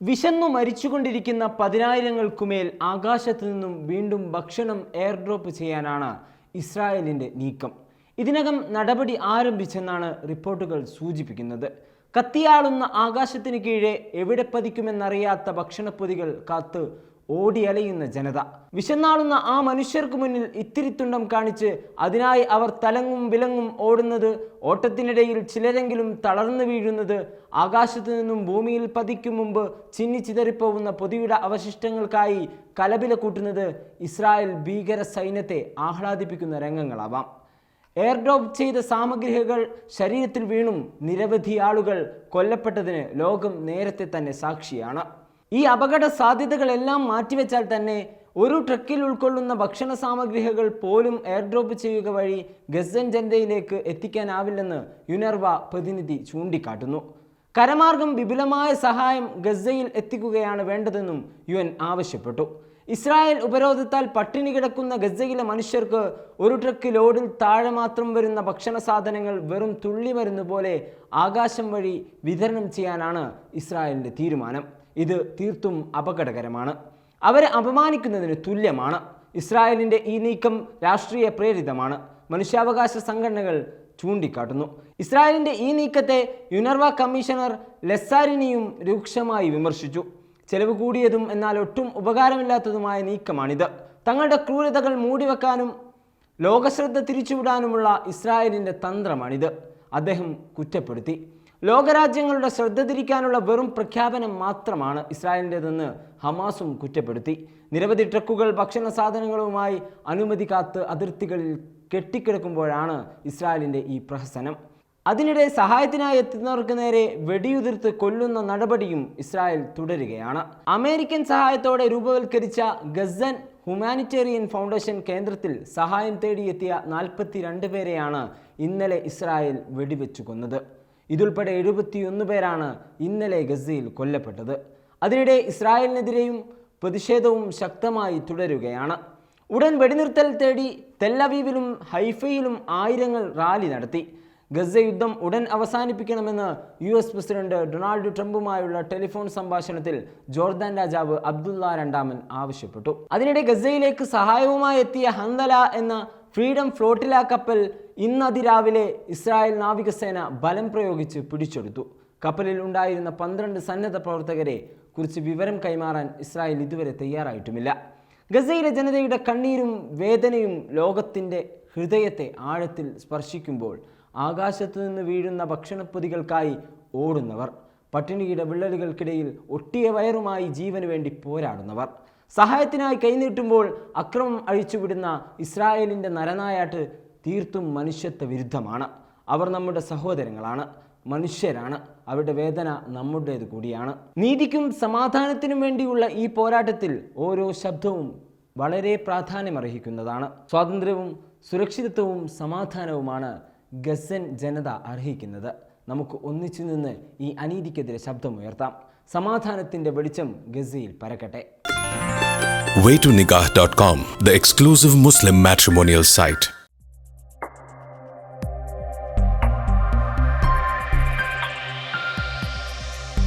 വിശന്നു മരിച്ചുകൊണ്ടിരിക്കുന്ന പതിനായിരങ്ങൾക്കുമേൽ ആകാശത്തു നിന്നും വീണ്ടും ഭക്ഷണം എയർ ഡ്രോപ്പ് ചെയ്യാനാണ് ഇസ്രായേലിന്റെ നീക്കം. ഇതിനകം നടപടി ആരംഭിച്ചെന്നാണ് റിപ്പോർട്ടുകൾ സൂചിപ്പിക്കുന്നത്. കത്തിയാളുന്ന ആകാശത്തിന് കീഴെ എവിടെ പതിക്കുമെന്നറിയാത്ത ഭക്ഷണപ്പൊതികൾ കാത്ത് ഓടിയലയുന്ന ജനത. വിശന്നാളുന്ന ആ മനുഷ്യർക്ക് മുന്നിൽ ഇത്തിരി തുണ്ടം കാണിച്ച് അതിനായി അവർ തലങ്ങും വിലങ്ങും ഓടുന്നത് ഓട്ടത്തിനിടയിൽ ചിലരെങ്കിലും തളർന്നു വീഴുന്നത് ആകാശത്തു നിന്നും ഭൂമിയിൽ പതിക്കും മുമ്പ് ചിന്നിച്ചിതറിപ്പോകുന്ന പൊതിയുടെ അവശിഷ്ടങ്ങൾക്കായി കലപില കൂട്ടുന്നത് ഇസ്രായേൽ ഭീകര സൈന്യത്തെ ആഹ്ലാദിപ്പിക്കുന്ന രംഗങ്ങളാവാം. എയർഡ്രോപ്പ് ചെയ്ത സാമഗ്രികൾ ശരീരത്തിൽ വീണും നിരവധി ആളുകൾ കൊല്ലപ്പെട്ടതിന് ലോകം നേരത്തെ തന്നെ സാക്ഷിയാണ്. ഈ അപകട സാധ്യതകളെല്ലാം മാറ്റിവെച്ചാൽ തന്നെ ഒരു ട്രക്കിൽ ഉൾക്കൊള്ളുന്ന ഭക്ഷണ സാമഗ്രികൾ പോലും എയർ ഡ്രോപ്പ് ചെയ്യുക വഴി ഗസൻ ജനതയിലേക്ക് എത്തിക്കാനാവില്ലെന്ന് യുനർവ പ്രതിനിധി ചൂണ്ടിക്കാട്ടുന്നു. കരമാർഗം വിപുലമായ സഹായം ഗസയിൽ എത്തിക്കുകയാണ് വേണ്ടതെന്നും യു ആവശ്യപ്പെട്ടു. ഇസ്രായേൽ ഉപരോധത്താൽ പട്ടിണി കിടക്കുന്ന ഗസയിലെ മനുഷ്യർക്ക് ഒരു ട്രക്ക് ലോഡിൽ താഴെ മാത്രം വരുന്ന ഭക്ഷണ സാധനങ്ങൾ വെറും തുള്ളി മരുന്ന് പോലെ ആകാശം വഴി വിതരണം ചെയ്യാനാണ് ഇസ്രായേലിന്റെ തീരുമാനം. ഇത് തീർത്തും അപകടകരമാണ്. അവരെ അപമാനിക്കുന്നതിന് തുല്യമാണ്. ഇസ്രായേലിന്റെ ഈ നീക്കം രാഷ്ട്രീയ പ്രേരിതമാണ്. മനുഷ്യാവകാശ സംഘടനകൾ ചൂണ്ടിക്കാട്ടുന്നു. ഇസ്രായേലിന്റെ ഈ നീക്കത്തെ യുനർവ കമ്മീഷണർ ലെസാരിനിയും രൂക്ഷമായി വിമർശിച്ചു. ചെലവ് കൂടിയതും എന്നാൽ ഒട്ടും ഉപകാരമില്ലാത്തതുമായ നീക്കമാണിത്. തങ്ങളുടെ ക്രൂരതകൾ മൂടിവെക്കാനും ലോകശ്രദ്ധ തിരിച്ചുവിടാനുമുള്ള ഇസ്രായേലിന്റെ തന്ത്രമാണിത്. അദ്ദേഹം കുറ്റപ്പെടുത്തി. ലോകരാജ്യങ്ങളുടെ ശ്രദ്ധ തിരിക്കാനുള്ള വെറും പ്രഖ്യാപനം മാത്രമാണ് ഇസ്രായേലിന്റെതെന്ന് ഹമാസും കുറ്റപ്പെടുത്തി. നിരവധി ട്രക്കുകൾ ഭക്ഷണ സാധനങ്ങളുമായി അനുമതി കാത്ത് അതിർത്തികളിൽ കെട്ടിക്കിടക്കുമ്പോഴാണ് ഇസ്രായേലിന്റെ ഈ പ്രഹസനം. അതിനിടെ സഹായത്തിനായി എത്തുന്നവർക്ക് നേരെ വെടിയുതിർത്ത് കൊല്ലുന്ന നടപടിയും ഇസ്രായേൽ തുടരുകയാണ്. അമേരിക്കൻ സഹായത്തോടെ രൂപവൽക്കരിച്ച ഗസൻ ഹ്യൂമാനിറ്റേറിയൻ ഫൗണ്ടേഷൻ കേന്ദ്രത്തിൽ സഹായം തേടിയെത്തിയ നാൽപ്പത്തിരണ്ട് പേരെയാണ് ഇന്നലെ ഇസ്രായേൽ വെടിവെച്ചു കൊന്നത്. ഇതുൾപ്പെടെ എഴുപത്തിയൊന്ന് പേരാണ് ഇന്നലെ ഗസയിൽ കൊല്ലപ്പെട്ടത്. അതിനിടെ ഇസ്രായേലിനെതിരെയും പ്രതിഷേധവും ശക്തമായി തുടരുകയാണ്. ഉടൻ വെടിനിർത്തൽ തേടി തെല്ലവീവിലും ഹൈഫയിലും ആയിരങ്ങൾ റാലി നടത്തി. ഗസ യുദ്ധം ഉടൻ അവസാനിപ്പിക്കണമെന്ന് യു എസ് പ്രസിഡന്റ് ഡൊണാൾഡ് ട്രംപുമായുള്ള ടെലിഫോൺ സംഭാഷണത്തിൽ ജോർദാൻ രാജാവ് അബ്ദുള്ള രണ്ടാമൻ ആവശ്യപ്പെട്ടു. അതിനിടെ ഗസയിലേക്ക് സഹായവുമായി എത്തിയ ഹന്തല എന്ന ഫ്രീഡം ഫ്ലോട്ടില കപ്പൽ ഇന്ന് അതിരാവിലെ ഇസ്രായേൽ നാവികസേന ബലം പ്രയോഗിച്ച് പിടിച്ചെടുത്തു. കപ്പലിൽ ഉണ്ടായിരുന്ന പന്ത്രണ്ട് സന്നദ്ധ പ്രവർത്തകരെ കുറിച്ച് വിവരം കൈമാറാൻ ഇസ്രായേൽ ഇതുവരെ തയ്യാറായിട്ടുമില്ല. ഗസയിലെ ജനതയുടെ കണ്ണീരും വേദനയും ലോകത്തിന്റെ ഹൃദയത്തെ ആഴത്തിൽ സ്പർശിക്കുമ്പോൾ ആകാശത്തു നിന്ന് വീഴുന്ന ഭക്ഷണപ്പൊതികൾക്കായി ഓടുന്നവർ പട്ടിണിയുടെ വിള്ളലുകൾക്കിടയിൽ ഒട്ടിയ വയറുമായി ജീവന് വേണ്ടി പോരാടുന്നവർ സഹായത്തിനായി കൈനീട്ടുമ്പോൾ അക്രമം അഴിച്ചുവിടുന്ന ഇസ്രായേലിന്റെ നരനായാട്ട് തീർത്തും മനുഷ്യത്വ വിരുദ്ധമാണ്. അവർ നമ്മുടെ സഹോദരങ്ങളാണ് മനുഷ്യരാണ്. അവരുടെ വേദന നമ്മുടേത് കൂടിയാണ്. നീതിക്കും സമാധാനത്തിനും വേണ്ടിയുള്ള ഈ പോരാട്ടത്തിൽ ഓരോ ശബ്ദവും വളരെ പ്രാധാന്യമർഹിക്കുന്നതാണ്. സ്വാതന്ത്ര്യവും സുരക്ഷിതത്വവും സമാധാനവുമാണ് ഗസൻ ജനത അർഹിക്കുന്നത്. നമുക്ക് ഒന്നിച്ചു നിന്ന് ഈ അനീതിക്കെതിരെ ശബ്ദമുയർത്താം. സമാധാനത്തിന്റെ വെളിച്ചം ഗസയിൽ പരക്കട്ടെ. Waytonikah.com, the exclusive Muslim matrimonial site.